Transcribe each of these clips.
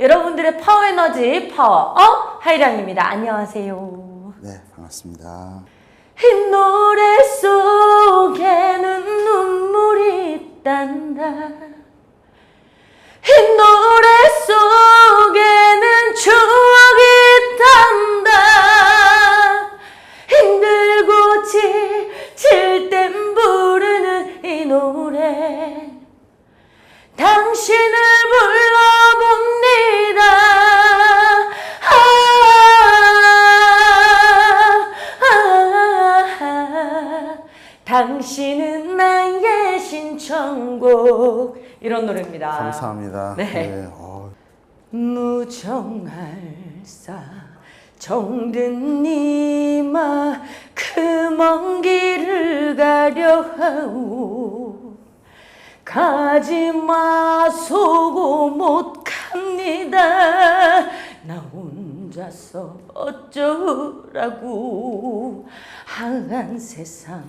여러분들의 파워 에너지 파워업 하이량입니다. 안녕하세요. 네, 반갑습니다. 이 노래 속에는 눈물이 있단다. 이 노래 속에는 추억이 있단다. 힘들고 지칠 땐 부르는 이 노래. 당신을 당신은 나의 신청곡 이런 노래입니다. 감사합니다. 네. 어, 무정할사 정든 니마 그 먼 길을 가려 하오 가지 마 소고 못 갑니다 나 혼자서 어쩌라고 한한 세상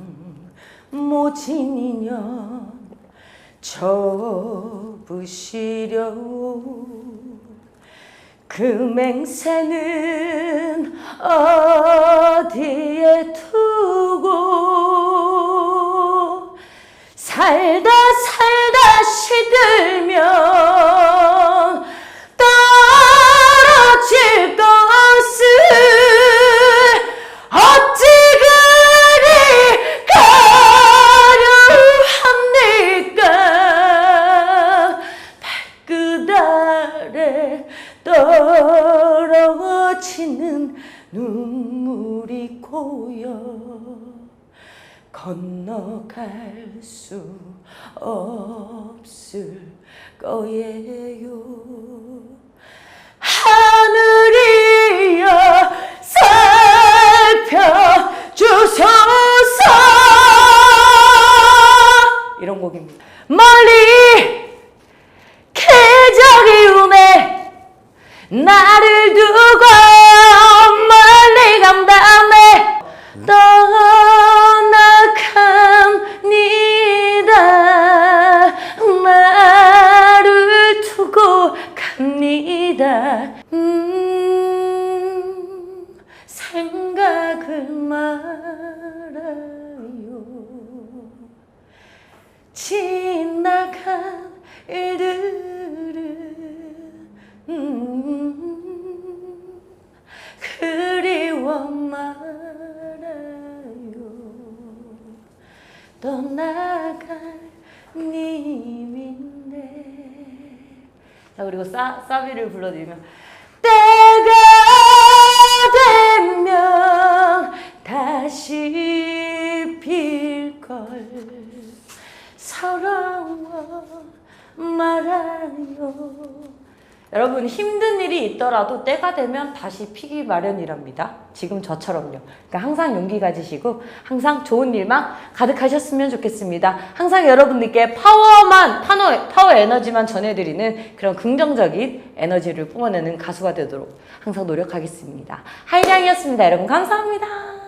모진 인연 접으시려 그 맹세는 어디에 두고? 살다 살다 시들면 떨어지는 눈물이 고여. 건너갈 수 없을 거예요. 하늘이여 살펴주소서. 이런 곡입니다. 멀리 기적이 우네 나를 두고 멀리 간다네 떠나갑니다. 나를 두고 갑니다. 음 생각을 말아요. 지 떠나갈 님인데 자 그리고 사, 사비를 불러드리면 때가 되면 다시 필걸 사랑과 말아요. 여러분 힘든 일이 있더라도 때가 되면 다시 피기 마련이랍니다. 지금 저처럼요. 그러니까 항상 용기 가지시고 항상 좋은 일만 가득하셨으면 좋겠습니다. 항상 여러분들께 파워만 파워, 파워 에너지만 전해드리는 그런 긍정적인 에너지를 뿜어내는 가수가 되도록 항상 노력하겠습니다. 하이량이었습니다. 여러분 감사합니다.